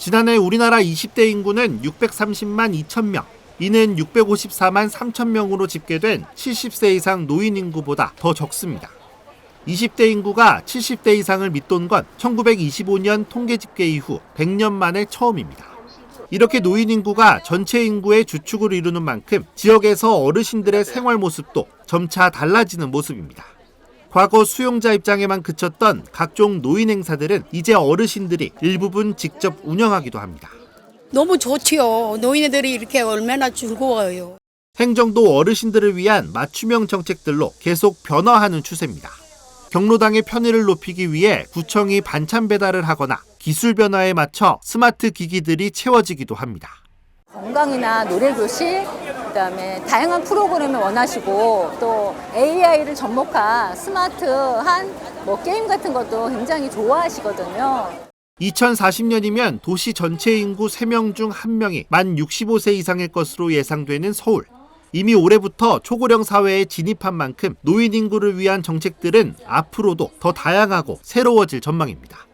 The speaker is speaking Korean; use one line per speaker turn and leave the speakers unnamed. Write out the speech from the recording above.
지난해 우리나라 20대 인구는 630만 2천 명. 이는 654만 3천 명으로 집계된 70세 이상 노인 인구보다 더 적습니다. 20대 인구가 70대 이상을 밑돈 건 1925년 통계 집계 이후 100년 만에 처음입니다. 이렇게 노인 인구가 전체 인구의 주축을 이루는 만큼 지역에서 어르신들의 생활 모습도 점차 달라지는 모습입니다. 과거 수용자 입장에만 그쳤던 각종 노인 행사들은 이제 어르신들이 일부분 직접 운영하기도 합니다.
너무 좋지요. 노인들이 이렇게 얼마나 즐거워요.
행정도 어르신들을 위한 맞춤형 정책들로 계속 변화하는 추세입니다. 경로당의 편의를 높이기 위해 구청이 반찬 배달을 하거나 기술 변화에 맞춰 스마트 기기들이 채워지기도 합니다.
건강이나 노래교실, 그다음에 다양한 프로그램을 원하시고 또 AI를 접목한 스마트한 뭐 게임 같은 것도 굉장히 좋아하시거든요.
2040년이면 도시 전체 인구 3명 중 1명이 만 65세 이상일 것으로 예상되는 서울. 이미 올해부터 초고령 사회에 진입한 만큼 노인 인구를 위한 정책들은 앞으로도 더 다양하고 새로워질 전망입니다.